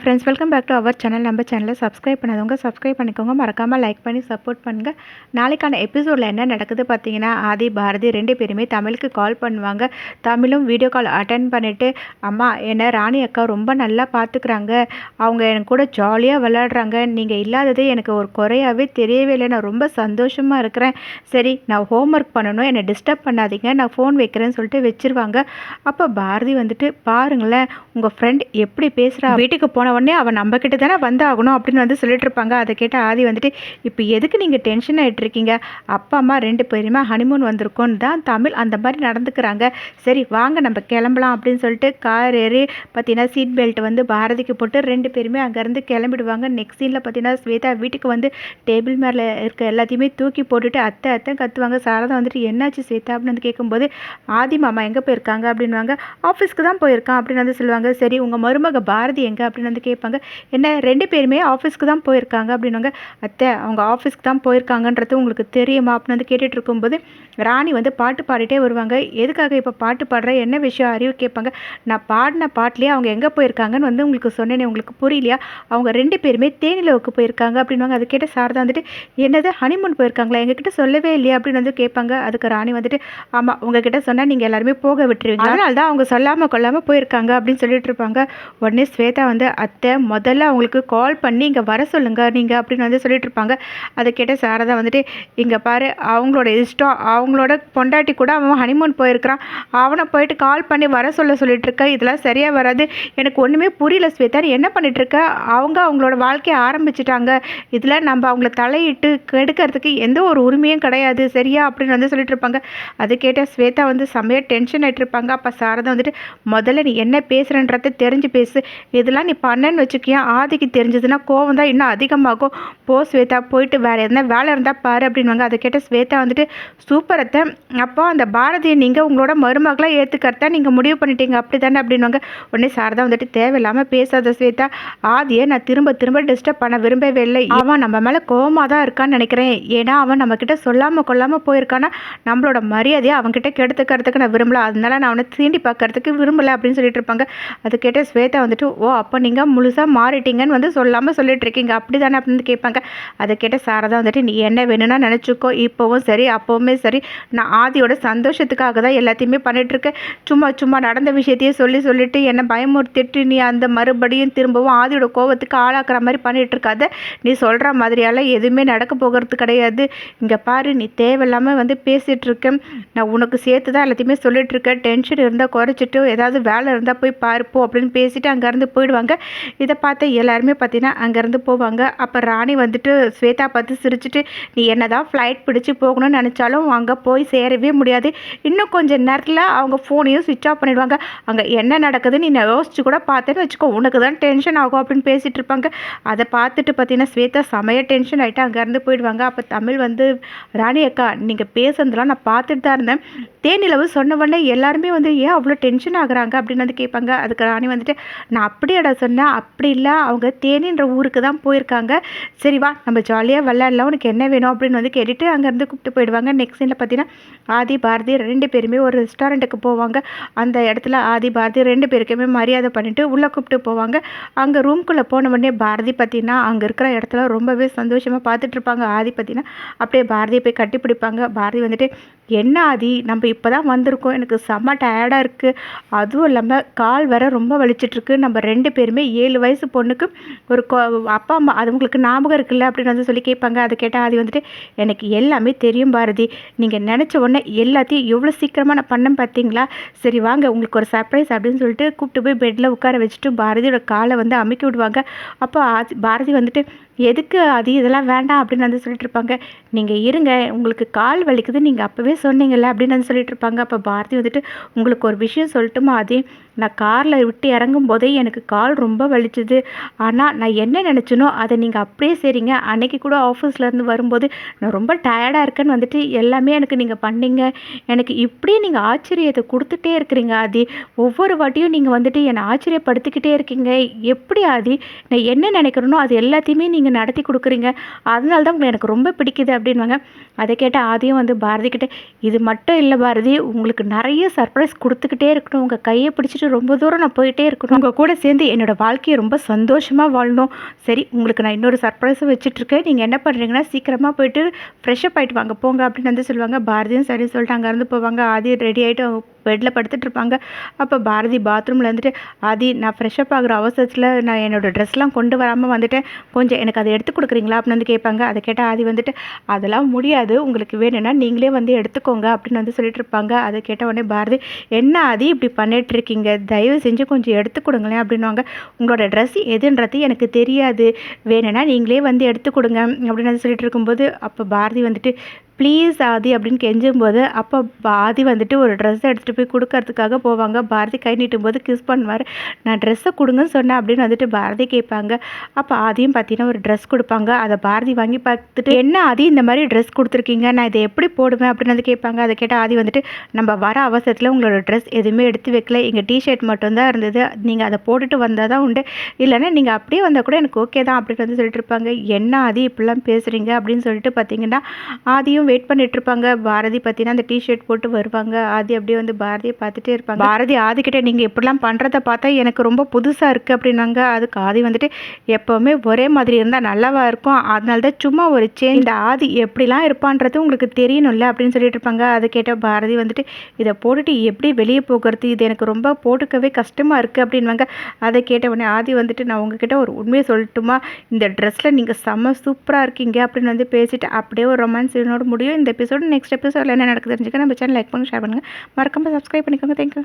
Friends welcome back to our channel நம்ம சேனலை subscribe பண்ணாதவங்க சப்ஸ்கிரைப் பண்ணிக்கோங்க. மறக்காமல் லைக் பண்ணி சப்போர்ட் பண்ணுங்கள் நாளைக்கான எபிசோடில் என்ன நடக்குது பார்த்தீங்கன்னா ஆதி பாரதி ரெண்டு பேருமே தமிழுக்கு கால் பண்ணுவாங்க. தமிழும் வீடியோ கால் அட்டன் பண்ணிவிட்டு அம்மா என்னை ராணி அக்கா ரொம்ப நல்லா பார்த்துக்குறாங்க. அவங்க எனக்கு கூட ஜாலியாக விளையாடுறாங்க. நீங்கள் இல்லாததே எனக்கு ஒரு குறையாகவே தெரியவே இல்லை. நான் ரொம்ப சந்தோஷமாக இருக்கிறேன். சரி நான் ஹோம் ஒர்க் பண்ணணும். என்னை டிஸ்டர்ப் பண்ணாதீங்க. நான் ஃபோன் வைக்கிறேன்னு சொல்லிட்டு வச்சிருவாங்க. அப்போ பாரதி வந்துட்டு பாருங்களேன் உங்கள் ஃப்ரெண்ட் எப்படி பேசுகிறா வீட்டுக்கு போன உடனே அவன் நம்ம கிட்ட தானே வந்தாகணும் அப்படின்னு வந்து சொல்லிட்டு இருப்பாங்க அதை கேட்ட ஆதி வந்துட்டு இப்போ எதுக்கு நீங்கள் டென்ஷன் ஆகிட்டு இருக்கீங்க அப்பா அம்மா ரெண்டு பேருமே ஹனிமூன் வந்திருக்கோன்னு தான் தமிழ் அந்த மாதிரி நடந்துக்கிறாங்க. சரி வாங்க நம்ம கிளம்பலாம் அப்படின்னு சொல்லிட்டு கார் ஏறி பார்த்தீங்கன்னா சீட் பெல்ட் வந்து பாரதிக்கு போட்டு ரெண்டு பேருமே அங்கேருந்து கிளம்பிடுவாங்க. நெக்ஸ்ட் சீனில் பார்த்தீங்கன்னா ஸ்வேதா வீட்டுக்கு வந்து டேபிள் மேலே இருக்க எல்லாத்தையுமே தூக்கி போட்டுட்டு அத்தை அத்தை கத்துவாங்க. சாரதா வந்துட்டு என்னாச்சு ஸ்வேதா? அப்படின்னு வந்து கேட்கும்போது ஆதி மாமா எங்கே போயிருக்காங்க? அப்படின்வாங்க ஆஃபீஸ்க்கு தான் போயிருக்கான் அப்படின்னு வந்து சொல்லுவாங்க. சரி உங்கள் மருமக பாரதி எங்கே? அப்படின்னு வந்து கேட்பாங்க என்ன ரெண்டு பேருமே ஆஃபீஸ்க்கு தான் போயிருக்காங்க? அப்படின்வாங்க அத்தை அவங்க ஆஃபீஸ்க்கு தான் போயிருக்காங்கன்றது உங்களுக்கு தெரியுமா? அப்படின்னு வந்து கேட்டுட்டு இருக்கும்போது ராணி வந்து பாட்டு பாடிட்டே வருவாங்க. எதுக்காக இப்போ பாட்டு பாடுற? என்ன விஷயம்? அறிவு? கேட்பாங்க. நான் பாடின பாட்டிலே அவங்க எங்கே போயிருக்காங்கன்னு வந்து உங்களுக்கு சொன்னேனே உங்களுக்கு புரியலையா? அவங்க ரெண்டு பேருமே தேனிலவுக்கு போயிருக்காங்க அப்படின்வாங்க அது கேட்ட சாரதா வந்துட்டு என்னது ஹனிமூன் போயிருக்காங்களா? எங்ககிட்ட சொல்லவே இல்லையா? அப்படின்னு வந்து கேட்பாங்க. அதுக்கு ராணி வந்துட்டு ஆமாம் உங்ககிட்ட சொன்னால் நீங்கள் எல்லாருமே போக விட்டுருவீங்க. அதனால தான் அவங்க சொல்லாமல் கொள்ளாமல் போயிருக்காங்க அப்படின்னு சொல்லிட்டு இருப்பாங்க. உடனே ஸ்வேதா வந்து அத்தை முதல்ல அவங்களுக்கு கால் பண்ணி இங்கே வர சொல்லுங்கள் நீங்கள் அப்படின்னு வந்து சொல்லிட்டு இருப்பாங்க. அதை கேட்ட சாரதா வந்துட்டு இங்கே பாரு அவங்களோட இஷ்டம் அவங்களோட பொண்டாட்டி கூட அவன் ஹனிமூன் போயிருக்கிறான். அவனை போயிட்டு கால் பண்ணி வர சொல்ல சொல்லிட்டு இருக்க இதெல்லாம் சரியாக வராது. எனக்கு ஒன்றுமே புரியல ஸ்வேதா நீ என்ன பண்ணிகிட்ருக்க அவங்க அவங்களோட வாழ்க்கையை ஆரம்பிச்சிட்டாங்க. இதில் நம்ம அவங்கள தலையிட்டு கெடுக்கிறதுக்கு எந்த ஒரு உரிமையும் கிடையாது. சரியா? அப்படின்னு வந்து சொல்லிட்டு இருப்பாங்க. அது கேட்ட ஸ்வேதா வந்து செம்மையாக டென்ஷன் ஆகிட்டு இருப்பாங்க. அப்போ சாரதா வந்துட்டு முதல்ல நீ என்ன பேசுகிறன்றத தெரிஞ்சு பேசு. இதெல்லாம் நீ பா பண்ணன்னு வச்சுக்கியா? ஆதிக்கு தெரிஞ்சதுன்னா கோவம் தான் இன்னும் அதிகமாகும். போ ஸ்வேதா போயிட்டு வேறு எதனா வேலை இருந்தால் பாரு அப்படின்வாங்க அதை கேட்ட ஸ்வேதா வந்துட்டு சூப்பரத்தை அப்போ அந்த பாரதியை நீங்கள் உங்களோட மருமகளாக ஏற்றுக்கிறதா நீங்கள் முடிவு பண்ணிட்டீங்க. அப்படி தானே அப்படின்வாங்க உடனே சாரதா வந்துட்டு தேவையில்லாமல் பேசாத ஸ்வேதா. ஆதியை நான் திரும்ப திரும்ப டிஸ்டர்ப் பண்ண விரும்பவே இல்லை. அவன் நம்ம மேலே கோவமாக தான் இருக்கான்னு நினைக்கிறேன். ஏன்னா அவன் நம்மக்கிட்ட சொல்லாமல் கொள்ளாமல் போயிருக்கான்னா நம்மளோட மரியாதையை அவன்கிட்ட கெடுத்துக்கிறதுக்கு நான் விரும்பல. அதனால நான் அவனை தீண்டி பார்க்கறதுக்கு விரும்பலை. அப்படின்னு சொல்லிட்டு இருப்பாங்க. அது கேட்ட ஸ்வேதா வந்துட்டு ஓ அப்போ நீங்கள் முழுசாக மாறிட்டீங்கன்னு வந்து சொல்லாமல் சொல்லிட்டு இருக்கீங்க. அப்படி தானே அப்படின்னு கேட்பாங்க. அதை கேட்ட சாரதா வந்துட்டு நீ என்ன வேணும்னா நினச்சிக்கோ. இப்போவும் சரி அப்போவுமே சரி. நான் ஆதியோட சந்தோஷத்துக்காக தான் எல்லாத்தையுமே பண்ணிகிட்ருக்கேன் சும்மா சும்மா நடந்த விஷயத்தையே சொல்லி சொல்லிட்டு என்னை பயமுறுத்திட்டு நீ அந்த மறுபடியும் திரும்பவும் ஆதியோட கோவத்துக்கு ஆளாக்குற மாதிரி பண்ணிகிட்ருக்காத இருக்காத. நீ சொல்கிற மாதிரியெல்லாம் எதுவுமே நடக்க போகிறது கிடையாது. இங்கே பாரு நீ தேவையில்லாமல் வந்து பேசிகிட்ருக்கேன் நான் உனக்கு சேர்த்து தான் எல்லாத்தையுமே சொல்லிகிட்ருக்கேன் டென்ஷன் இருந்தால் குறைச்சிட்டு ஏதாவது வேலை இருந்தால் போய் பார்ப்போம் அப்படின்னு பேசிட்டு அங்கேருந்து போயிடுவாங்க. இதை பார்த்து எல்லாருமே பார்த்தீங்கன்னா அங்கேருந்து போவாங்க. அப்போ ராணி வந்துட்டு ஸ்வேதா பார்த்து சிரிச்சிட்டு நீ என்ன தான் ஃப்ளைட் பிடிச்சி போகணும்னு நினச்சாலும் அங்கே போய் சேரவே முடியாது. இன்னும் கொஞ்சம் நேரத்தில் அவங்க ஃபோனையும் சுவிட்ச் ஆஃப் பண்ணிடுவாங்க. அங்கே என்ன நடக்குதுன்னு நீ யோசிச்சு கூட பார்த்தேன்னு வச்சுக்கோ உனக்கு தான் டென்ஷன் ஆகும் அப்படின்னு பேசிகிட்டு இருப்பாங்க. அதை பார்த்துட்டு பார்த்தீங்கன்னா ஸ்வேதா செமைய டென்ஷன் ஆகிட்டு அங்கேருந்து போயிடுவாங்க. அப்போ தமிழ் வந்து ராணி அக்கா நீங்கள் பேசுனதெல்லாம் நான் பார்த்துட்டு தான் இருந்தேன். தேனிலவு சொன்ன உடனே எல்லாருமே வந்து ஏன் அவ்வளோ டென்ஷன் ஆகுறாங்க? அப்படின்னு வந்து கேட்பாங்க. அதுக்கு ராணி வந்துட்டு நான் அப்படியாடா சொன்னேன். அப்படி இல்லை. அவங்க தேனின்ற ஊருக்கு தான் போயிருக்காங்க. சரி வா நம்ம ஜாலியாக விளையாடலாம். உனக்கு என்ன வேணும்? அப்படின்னு வந்து கேட்டுட்டு அங்கேருந்து கூப்பிட்டு போயிடுவாங்க. நெக்ஸ்ட் சீனில் பார்த்தீங்கன்னா ஆதி பாரதி ரெண்டு பேருமே ஒரு ரெஸ்டாரண்ட்டுக்கு போவாங்க. அந்த இடத்துல ஆதி பாரதி ரெண்டு பேருக்குமே மரியாதை பண்ணிவிட்டு உள்ளே கூப்பிட்டு போவாங்க. அங்கே ரூம்குள்ளே போன உடனே பாரதி பார்த்தீங்கன்னா அங்கே இருக்கிற இடத்துல ரொம்பவே சந்தோஷமாக பார்த்துட்ருப்பாங்க ஆதி பார்த்தீங்கன்னா அப்படியே பாரதியை போய் கட்டி பிடிப்பாங்க. பாரதி வந்துட்டு என்ன ஆதி? நம்ம இப்போ தான் வந்திருக்கோம். எனக்கு செம்ம டயர்டாக இருக்குது அதுவும் இல்லாமல் கால் வர ரொம்ப வலிச்சிட்ருக்கு நம்ம ரெண்டு பேருமே ஏழு வயசு பொண்ணுக்கு ஒரு கொ அப்பா அம்மா அது உங்களுக்கு ஞாபகம் இருக்குல்ல அப்படின்னு வந்து சொல்லி கேட்பாங்க. அதை கேட்டால் ஆதி வந்துட்டு எனக்கு எல்லாமே தெரியும் பாரதி. நீங்கள் நினச்ச உடனே எல்லாத்தையும் எவ்வளோ சீக்கிரமாக நான் பண்ணேன் பார்த்தீங்களா சரி வாங்க உங்களுக்கு ஒரு சர்ப்ரைஸ் அப்படின்னு சொல்லிட்டு கூப்பிட்டு போய் பெட்டில் உட்கார வச்சுட்டு பாரதியோட காலை வந்து அமுக்கி விடுவாங்க. அப்போ ஆதி பாரதி வந்துட்டு எதுக்கு அது இதெல்லாம் வேண்டாம் அப்படின்னு வந்து சொல்லிட்டு இருப்பாங்க நீங்கள் இருங்க உங்களுக்கு கால் வலிக்குது நீங்கள் அப்போவே சொன்னீங்கல்ல அப்படின்னு வந்து சொல்லிட்டு இருப்பாங்க அப்போ பாரதி வந்துட்டு உங்களுக்கு ஒரு விஷயம் சொல்லட்டுமா அதே நான் காரில் விட்டு இறங்கும் போதே எனக்கு கால் ரொம்ப வலிச்சுது. ஆனால் நான் என்ன நினச்சினோ அதை நீங்கள் அப்படியே சரிங்க அன்னைக்கு கூட ஆஃபீஸ்லேருந்து வரும்போது நான் ரொம்ப டயர்டாக இருக்கேன்னு வந்துட்டு எல்லாமே எனக்கு நீங்கள் பண்ணீங்க. எனக்கு இப்படியே நீங்கள் ஆச்சரியத்தை கொடுத்துட்டே இருக்கிறீங்க ஆதி. ஒவ்வொரு வாட்டியும் நீங்கள் வந்துட்டு என்னை ஆச்சரியப்படுத்திக்கிட்டே இருக்கீங்க. எப்படி ஆதி? நான் என்ன நினைக்கிறேனோ அது எல்லாத்தையுமே நீங்கள் நடத்தி கொடுக்குறீங்க. அதனால தான் உங்களை எனக்கு ரொம்ப பிடிக்குது அப்படின்வாங்க அதை கேட்ட ஆதியும் வந்து பாரதி கிட்டே இது மட்டும் இல்லை பாரதி உங்களுக்கு நிறைய சர்ப்ரைஸ் கொடுத்துக்கிட்டே இருக்கணும். உங்கள் கையை பிடிச்சிட்டு ரொம்ப தூரம் நான் போயிட்டே இருக்கணும். உங்கள் கூட சேர்ந்து என்னோடய வாழ்க்கையை ரொம்ப சந்தோஷமாக வாழணும். சரி உங்களுக்கு நான் இன்னொரு சர்ப்ரைஸும் வச்சுட்ருக்கேன் நீங்கள் என்ன பண்ணுறீங்கன்னா சீக்கிரமாக போயிட்டு ஃப்ரெஷ்ஷப் ஆகிட்டு வாங்க. போங்க அப்படின்னு வந்து சொல்லுவாங்க. பாரதியும் சரி சொல்லிட்டு அங்கேருந்து போவாங்க. ஆதி ரெடி ஆகிட்டு பெட்டில் படுத்துட்டு இருப்பாங்க அப்போ பாரதி பாத்ரூமில் வந்துட்டு ஆதி நான் ஃப்ரெஷ்ஷப் ஆகிற அவசரத்தில் நான் என்னோடய ட்ரெஸ்லாம் கொண்டு வராமல் வந்துட்டேன். கொஞ்சம் எனக்கு அதை எடுத்து கொடுக்குறீங்களா? அப்படின்னு வந்து கேட்பாங்க. அதை கேட்டால் ஆதி வந்துட்டு அதெல்லாம் முடியாது. உங்களுக்கு வேணும்னா நீங்களே வந்து எடுத்துக்கோங்க. அப்படின்னு வந்து சொல்லிட்டு இருப்பாங்க அதை கேட்ட உடனே பாரதி என்ன ஆதி இப்படி பண்ணிட்டு இருக்கீங்க தயவு செஞ்சு கொஞ்சம் எடுத்து கொடுங்களேன். அப்படின்வாங்க உங்களோட ட்ரெஸ் எதுன்றது எனக்கு தெரியாது. வேணும்னா நீங்களே வந்து எடுத்து கொடுங்க. அப்படின்னு வந்து சொல்லிட்டு இருக்கும்போது அப்போ பாரதி வந்துட்டு ப்ளீஸ் ஆதி அப்படின்னு கெஞ்சும்போது அப்போ பாதி வந்துட்டு ஒரு ட்ரெஸ்ஸை எடுத்துகிட்டு போய் கொடுக்கறதுக்காக போவாங்க. பாரதி கை நீட்டும் போது கிஸ் பண்ணுவார். நான் ட்ரெஸ்ஸை கொடுங்கன்னு சொன்னேன் அப்படின்னு வந்துட்டு பாரதி கேட்பாங்க. அப்போ ஆதியும் பார்த்தீங்கன்னா ஒரு ட்ரெஸ் கொடுப்பாங்க. அதை பாரதி வாங்கி பார்த்துட்டு என்ன ஆதி இந்த மாதிரி ட்ரெஸ் கொடுத்துருக்கீங்க? நான் இதை எப்படி போடுவேன்? அப்படின்னு வந்து கேட்பாங்க. அதை கேட்டால் ஆதி வந்துட்டு நம்ம வர அவசரத்தில் உங்களோட ட்ரெஸ் எதுவுமே எடுத்து வைக்கல. எங்கள் டிஷர்ட் மட்டும்தான் இருந்தது. நீங்கள் அதை போட்டுட்டு வந்தால் தான் உண்டு. இல்லைன்னா நீங்கள் அப்படியே வந்தால் கூட எனக்கு ஓகே தான் அப்படின்னு வந்து சொல்லிட்டு இருப்பாங்க. என்ன ஆதி இப்படிலாம் பேசுகிறீங்க அப்படின்னு சொல்லிட்டு பார்த்தீங்கன்னா ஆதியும் வெயிட் பண்ணிட்டு இருப்பாங்க பாரதி பார்த்தீங்கன்னா அந்த டிஷர்ட் போட்டு வருவாங்க. ஆதி அப்படியே வந்து பாரதியை பார்த்துட்டே இருப்பாங்க. பாரதி ஆதிக்கிட்ட நீங்கள் இப்படிலாம் பண்ணுறத பார்த்தா எனக்கு ரொம்ப புதுசாக இருக்குது அப்படின்னாங்க. அதுக்கு ஆதி வந்துட்டு எப்போவுமே ஒரே மாதிரி இருந்தால் நல்லாவா இருக்கும். அதனால தான் சும்மா ஒரு சேஞ்ச் இந்த ஆதி எப்படிலாம் இருப்பான்றது உங்களுக்கு தெரியணும்ல அப்படின்னு சொல்லிட்டு இருப்பாங்க. அதை கேட்ட பாரதி வந்துட்டு இதை போட்டுட்டு எப்படி வெளியே போகிறது? இது எனக்கு ரொம்ப போட்டுக்கவே கஷ்டமாக இருக்குது அப்படின்வாங்க அதை கேட்ட உடனே ஆதி வந்துட்டு நான் உங்ககிட்ட ஒரு உண்மையை சொல்லட்டுமா? இந்த ட்ரெஸ்ஸில் நீங்கள் செம்ம சூப்பராக இருக்கீங்க அப்படின்னு வந்து பேசிட்டு அப்படியே ஒரு ரொமான்ஸ் என்னோட முடியும் இந்த எபிசோடு நெக்ஸ்ட் எபிசோடில் என்ன நடக்குது தெரிஞ்சுக்க நம்ம சேனல் லைக் பண்ணி ஷேர் பண்ணுங்கள் மறக்காமல் சப்ஸ்கிரைப் பண்ணிக்கோங்க. தேங்க்யூ